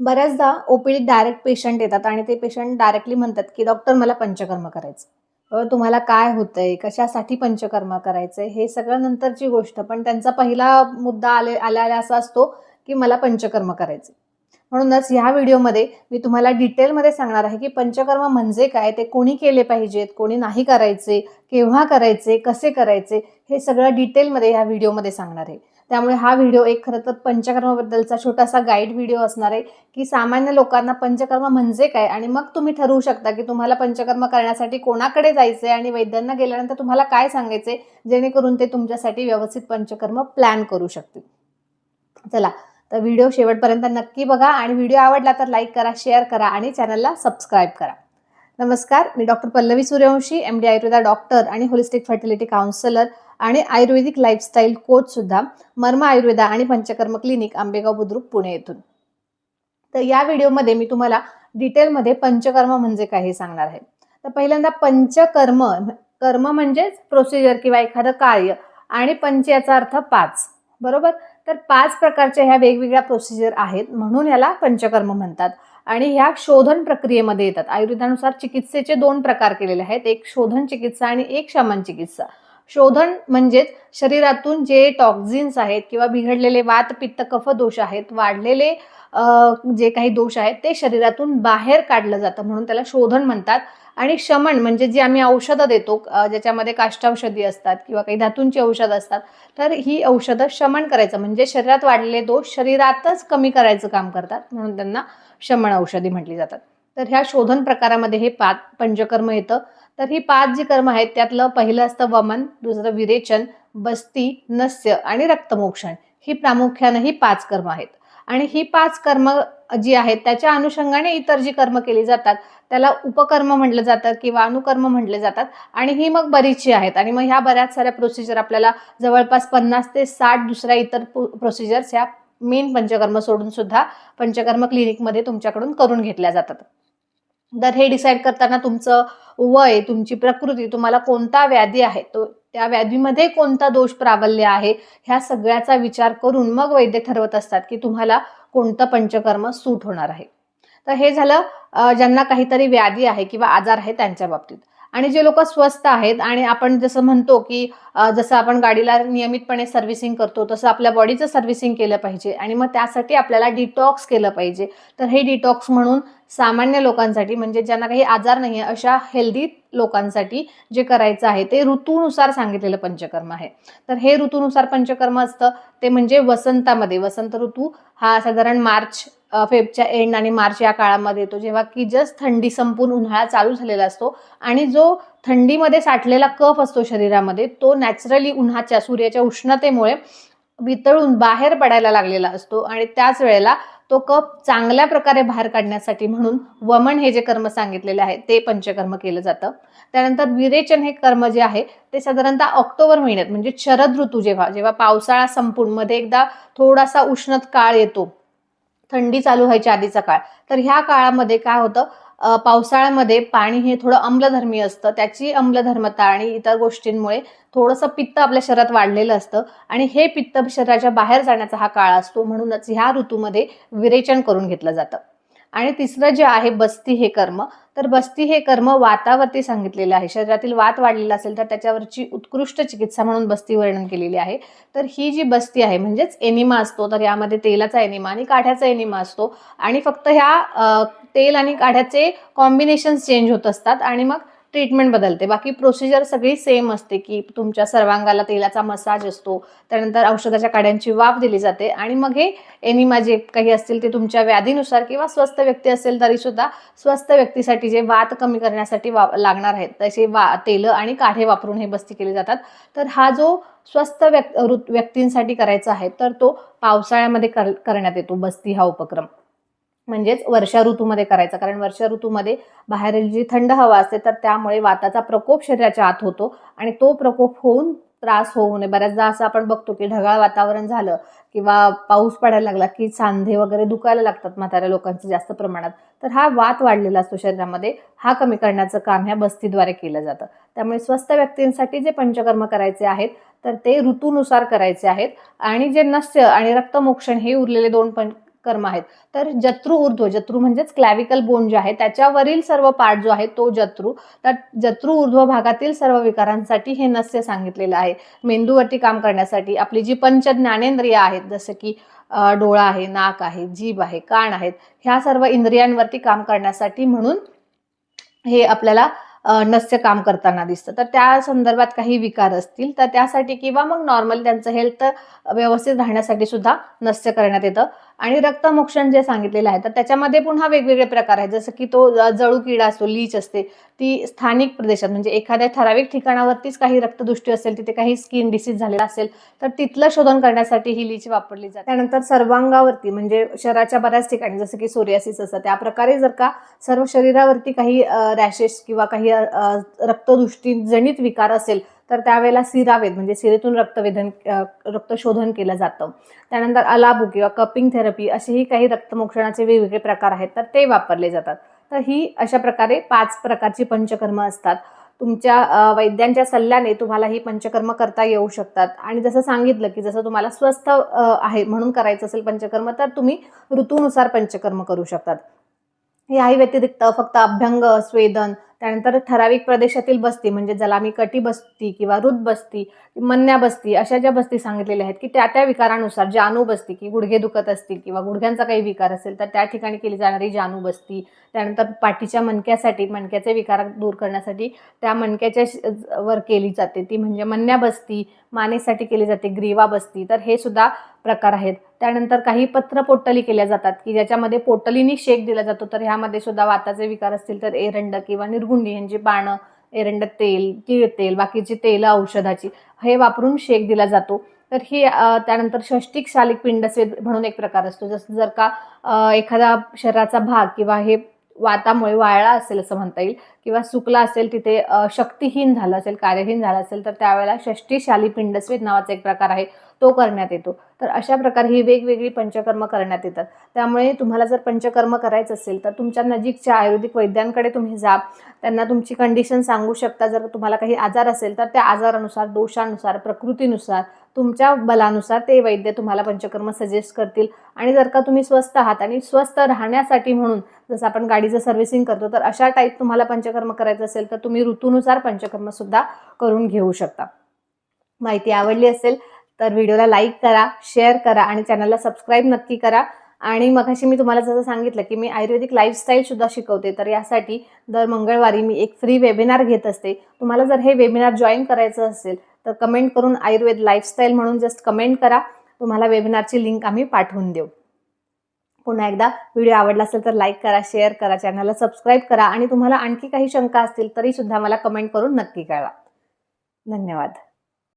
बऱ्याचदा ओपीडीत direct patient येतात आणि ते पेशंट डायरेक्टली म्हणतात की डॉक्टर मला पंचकर्म करायचं तुम्हाला काय होतंय? कशासाठी पंचकर्म करायचंय? हे सगळं नंतरची गोष्ट. पण त्यांचा पहिला मुद्दा आले आल्या आल्या असा असतो की मला पंचकर्म करायचे म्हणूनच ह्या व्हिडिओमध्ये मी तुम्हाला डिटेलमध्ये सांगणार आहे की पंचकर्म म्हणजे काय? ते कोणी केले पाहिजेत? कोणी नाही करायचे? केव्हा करायचे? कसे करायचे? हे सगळं डिटेलमध्ये ह्या व्हिडिओमध्ये सांगणार आहे. त्यामुळे हा व्हिडिओ एक खरं तर पंचकर्माबद्दलचा छोटासा गाईड व्हिडिओ असणार आहे की सामान्य लोकांना पंचकर्म म्हणजे काय? आणि मग तुम्ही ठरवू शकता की तुम्हाला पंचकर्म करण्यासाठी कोणाकडे जायचंय आणि वैद्यांना गेल्यानंतर तुम्हाला काय सांगायचे जेणेकरून ते तुमच्यासाठी व्यवस्थित पंचकर्म प्लॅन करू शकतील. चला तर व्हिडिओ शेवटपर्यंत नक्की बघा आणि व्हिडिओ आवडला तर लाईक करा शेअर करा आणि चॅनलला सबस्क्राईब करा. नमस्कार मी doctor Pallavi Suryavanshi M D Ayurveda doctor आणि होलिस्टिक फर्टिलिटी काउन्सिलर आणि आयुर्वेदिक लाईफस्टाईल कोच सुद्धा मर्म आयुर्वेदा आणि पंचकर्म क्लिनिक आंबेगाव बुद्रुक पुणे येथून. तर या व्हिडिओमध्ये मी तुम्हाला डिटेलमध्ये पंचकर्म म्हणजे काय हे सांगणार आहे. तर पहिल्यांदा पंचकर्म कर्म म्हणजेच प्रोसिजर किंवा एखादं कार्य आणि पंच याचा अर्थ पाच. बरोबर? तर पाच प्रकारच्या ह्या वेगवेगळ्या प्रोसिजर आहेत म्हणून याला पंचकर्म म्हणतात. आणि ह्या शोधन प्रक्रियेमध्ये येतात. आयुर्वेदानुसार चिकित्सेचे दोन प्रकार केलेले आहेत. एक शोधन चिकित्सा आणि एक शमन चिकित्सा. शोधन म्हणजेच शरीरातून जे टॉक्झिन्स आहेत किंवा बिघडलेले वात पित्त कफ दोष आहेत वाढलेले जे काही दोष आहेत ते शरीरातून बाहेर काढलं जातं म्हणून त्याला शोधन म्हणतात. आणि शमन म्हणजे जी आम्ही औषधं देतो ज्याच्यामध्ये काष्टाौषधी असतात किंवा काही धातूंची औषधं असतात तर ही औषधं शमन करायचं. म्हणजे शरीरात वाढलेले दोष शरीरातच कमी करायचं काम करतात म्हणून त्यांना शमन औषधी म्हटली जातात. तर ह्या शोधन प्रकारामध्ये हे पाच पंचकर्म येतं. तर ही पाच जी कर्म आहेत त्यातलं पहिलं असतं वमन दुसरं विरेचन बस्ती नस्य आणि रक्तमोक्षण. ही प्रामुख्यानं ही पाच कर्म आहेत. आणि ही पाच कर्म जी आहेत त्याच्या अनुषंगाने इतर जी कर्म केली जातात त्याला उपकर्म म्हटलं जातं किंवा अनुकर्म म्हटले जातात. आणि ही मग बरीचशी आहेत. आणि मग ह्या बऱ्याच साऱ्या प्रोसिजर आपल्याला जवळपास पन्नास ते साठ दुसऱ्या इतर प्रोसिजर्स ह्या मेन पंचकर्म सोडून सुद्धा पंचकर्म क्लिनिकमध्ये तुमच्याकडून करून घेतल्या जातात. तर हे डिसाईड करताना तुमचं वय तुमची प्रकृती तुम्हाला कोणता व्याधी आहे? तो त्या व्याधीमध्ये कोणता दोष प्राबल्य आहे? ह्या सगळ्याचा विचार करून मग वैद्य ठरवत असतात की तुम्हाला कोणतं पंचकर्म सूट होणार आहे. तर हे झालं ज्यांना काहीतरी व्याधी आहे किंवा आजार आहे त्यांच्या बाबतीत. आणि जे लोक स्वस्त आहेत आणि आपण जसं म्हणतो की जसं आपण गाडीला नियमितपणे सर्व्हिसिंग करतो तसं आपल्या बॉडीचं सर्व्हिसिंग केलं पाहिजे. आणि मग त्यासाठी आपल्याला डिटॉक्स केलं पाहिजे. तर हे डिटॉक्स म्हणून सामान्य लोकांसाठी म्हणजे ज्यांना काही आजार नाही आहे अशा हेल्दी लोकांसाठी जे करायचं आहे ते ऋतूनुसार सांगितलेलं पंचकर्म आहे. तर हे ऋतूनुसार पंचकर्म असतं ते म्हणजे वसंतामध्ये. वसंत ऋतू हा साधारण मार्च फेबच्या एंड आणि मार्च या काळामध्ये येतो. जेव्हा की जस्ट थंडी संपून उन्हाळा चालू झालेला असतो आणि जो थंडीमध्ये साठलेला कफ असतो शरीरामध्ये तो नॅचरली उन्हाच्या सूर्याच्या उष्णतेमुळे वितळून बाहेर पडायला लागलेला असतो आणि त्याच वेळेला तो कप चांगल्या प्रकारे बाहेर काढण्यासाठी म्हणून वमन हे जे कर्म सांगितलेले आहे ते पंचकर्म केलं जातं. त्यानंतर विरेचन हे कर्म जे आहे ते साधारणतः ऑक्टोबर महिन्यात म्हणजे शरद ऋतू जेव्हा जेव्हा पावसाळा संपूर्णमध्ये एकदा थोडासा उष्णत काळ येतो थंडी चालू व्हायच्या आधीचा काळ तर ह्या काळामध्ये काय होतं पावसाळ्यामध्ये पाणी हे थोडं अम्लधर्मी असतं. त्याची अम्लधर्मता आणि इतर गोष्टींमुळे थोडंसं पित्त आपल्या शरीरात वाढलेलं असतं. आणि हे पित्त शरीराच्या बाहेर जाण्याचा हा काळ असतो. म्हणूनच ह्या ऋतूमध्ये विरेचन करून घेतलं जातं. आणि तिसरं जे आहे बस्ती हे कर्म. तर बस्ती हे कर्म वातावरती सांगितलेलं आहे. शरीरातील वात वाढलेला असेल तर त्याच्यावरची उत्कृष्ट चिकित्सा म्हणून बस्ती वर्णन केलेली आहे. तर ही जी बस्ती आहे म्हणजेच एनिमा असतो. तर यामध्ये तेलाचा एनिमा आणि काठ्याचा एनिमा असतो. आणि फक्त ह्या तेल आणि काढ्याचे कॉम्बिनेशन्स चेंज होत असतात आणि मग ट्रीटमेंट बदलते. बाकी प्रोसिजर सगळी सेम असते की तुमच्या सर्वांगाला तेलाचा मसाज असतो त्यानंतर औषधाच्या काड्यांची वाफ दिली जाते आणि मग हे एनिमा जे काही असतील ते तुमच्या व्याधीनुसार किंवा स्वस्थ व्यक्ती असेल तरी सुद्धा स्वस्थ व्यक्तीसाठी जे वात कमी करण्यासाठी वा लागणार आहेत तसे वा तेलं आणि काढे वापरून हे बस्ती केली जातात. तर हा जो स्वस्थ व्यक् ऋत- व्यक्तींसाठी करायचा आहे तर तो पावसाळ्यामध्ये कर करण्यात येतो बस्ती हा उपक्रम. म्हणजेच वर्षा ऋतूमध्ये करायचं. कारण वर्षा ऋतूमध्ये बाहेरील जी थंड हवा असते तर त्यामुळे वाताचा प्रकोप शरीराच्या आत होतो आणि तो प्रकोप होऊन त्रास होऊ नये. बऱ्याचदा असं आपण बघतो की ढगाळ वातावरण झालं किंवा पाऊस पडायला लागला की सांधे वगैरे दुखायला लागतात म्हाताऱ्या लोकांचं जास्त प्रमाणात. तर हा वात वाढलेला असतो शरीरामध्ये. हा कमी करण्याचं काम ह्या बस्तीद्वारे केलं जातं. त्यामुळे स्वस्थ व्यक्तींसाठी जे पंचकर्म करायचे आहेत तर ते ऋतूनुसार करायचे आहेत. आणि जे नस्य आणि रक्तमोक्षण हे उरलेले दोन पण कर्म आहेत. तर जत्रू ऊर्ध्व जत्रू म्हणजेच क्लॅविकल बोन जे आहे त्याच्यावरील सर्व पार्ट जो आहे तो जत्रू तर जत्रू ऊर्ध्व भागातील सर्व विकारांसाठी हे नस्य सांगितलेलं आहे. मेंदूवरती काम करण्यासाठी आपली जी पंच ज्ञानेंद्रिय आहेत जसं की डोळा आहे नाक आहे जीभ आहे कान आहेत ह्या सर्व इंद्रियांवरती काम करण्यासाठी म्हणून हे आपल्याला नस्य काम करताना दिसतं. तर त्या संदर्भात काही विकार असतील तर त्यासाठी किंवा मग नॉर्मल त्यांचं हेल्थ व्यवस्थित राहण्यासाठी सुद्धा नस्य करण्यात येतं. आणि रक्तमोक्षण जे सांगितलेलं आहे तर त्याच्यामध्ये पुन्हा वेगवेगळे प्रकार आहेत. जसं की तो जळू किडा असतो लीच असते ती स्थानिक प्रदेशात म्हणजे एखाद्या ठराविक ठिकाणावरतीच काही रक्तदृष्टी असेल तिथे काही स्किन डिसीज झालेला असेल तर तिथलं शोधन करण्यासाठी ही लीच वापरली जाते. त्यानंतर सर्वांगावरती म्हणजे शरीराच्या बऱ्याच ठिकाणी जसं की सोरियासिस असतं त्या प्रकारे जर का सर्व शरीरावरती काही रॅशेस किंवा काही रक्तदृष्टी जनित विकार असेल तर त्यावेळेला सिरावेद म्हणजे सिरेतून रक्तवेधन रक्तशोधन केलं जातं. त्यानंतर अलाबू किंवा कपिंग थेरपी असेही काही रक्तमोक्षणाचे वेगवेगळे प्रकार आहेत तर ते वापरले जातात. तर ही अशा प्रकारे पाच प्रकारची पंचकर्म असतात. तुमच्या वैद्यांच्या सल्ल्याने तुम्हाला ही पंचकर्म करता येऊ शकतात. आणि जसं सांगितलं की जसं तुम्हाला स्वस्थ आहे म्हणून करायचं असेल पंचकर्म तर तुम्ही ऋतूनुसार पंचकर्म करू शकतात. याही व्यतिरिक्त फक्त अभ्यंग स्वेदन त्यानंतर ठराविक प्रदेशातील बस्ती म्हणजे ज्याला आम्ही कटी बस्ती किंवा रुद बस्ती मन्या बस्ती अशा ज्या बस्ती सांगितलेल्या आहेत की त्या त्या विकारानुसार जानू बस्ती की गुडघे दुखत असतील किंवा गुडघ्यांचा काही विकार असेल तर त्या ठिकाणी केली जाणारी जानू बस्ती त्यानंतर पाठीच्या मणक्यासाठी मणक्याचे विकार दूर करण्यासाठी त्या मणक्याच्या श- वर केली जाते. ती म्हणजे मन्या बस्ती मानेसाठी केली जाते ग्रीवा बस्ती. तर हे सुद्धा प्रकार आहेत. त्यानंतर काही पत्र पोटली केल्या जातात की ज्याच्यामध्ये पोटलीने शेक दिला जातो. तर ह्यामध्ये सुद्धा वाताचे विकार असतील तर एरंड किंवा निर्गुंडी यांची पानं एरंड तेल तीळ तेल बाकीची तेलं औषधाची हे वापरून शेक दिला जातो. तर ही त्यानंतर षष्टिक शालिक पिंडसेद म्हणून एक प्रकार असतो. जसं जर का एखादा शरीराचा भाग किंवा हे वातामुळे वाळला असेल असं म्हणता येईल किंवा सुकला असेल तिथे शक्तिहीन झालं असेल कार्यहीन झालं असेल तर त्यावेळेला षष्टी शाली पिंडस्वेद नावाचा एक प्रकार आहे तो करण्यात येतो. तर अशा प्रकारे ही वेगवेगळी पंचकर्म करण्यात येतात. त्यामुळे तुम्हाला जर पंचकर्म करायचं असेल तर तुमच्या नजीकच्या आयुर्वेदिक वैद्यांकडे तुम्ही जा. त्यांना तुमची कंडिशन सांगू शकता. जर तुम्हाला काही आजार असेल तर त्या आजारानुसार दोषानुसार प्रकृतीनुसार तुमच्या बलानुसार ते वैद्य तुम्हाला पंचकर्म सजेस्ट करतील. आणि जर का तुम्ही स्वस्थ आहात आणि स्वस्थ राहण्यासाठी म्हणून जसं आपण गाडीचं सर्व्हिसिंग करतो तर अशा टाईप तुम्हाला पंचकर्म करायचं असेल तर तुम्ही ऋतूनुसार पंचकर्मसुद्धा करून घेऊ शकता. माहिती आवडली असेल तर व्हिडिओला लाईक करा शेअर करा आणि चॅनलला सबस्क्राईब नक्की करा. आणि मगाशी मी तुम्हाला जसं सांगितलं की मी आयुर्वेदिक लाईफस्टाईलसुद्धा शिकवते तर यासाठी दर मंगळवारी मी एक फ्री वेबिनार घेत असते. तुम्हाला जर हे वेबिनार जॉईन करायचं असेल तर कमेंट करून आयुर्वेद लाईफस्टाईल म्हणून जस्ट कमेंट करा. तुम्हाला वेबिनारची लिंक आम्ही पाठवून देऊ. पुन्हा एकदा व्हिडिओ आवडला असेल तर लाईक करा शेअर करा चॅनलला सबस्क्राईब करा. आणि तुम्हाला आणखी काही शंका असतील तरीसुद्धा मला कमेंट करून नक्की कळवा. धन्यवाद.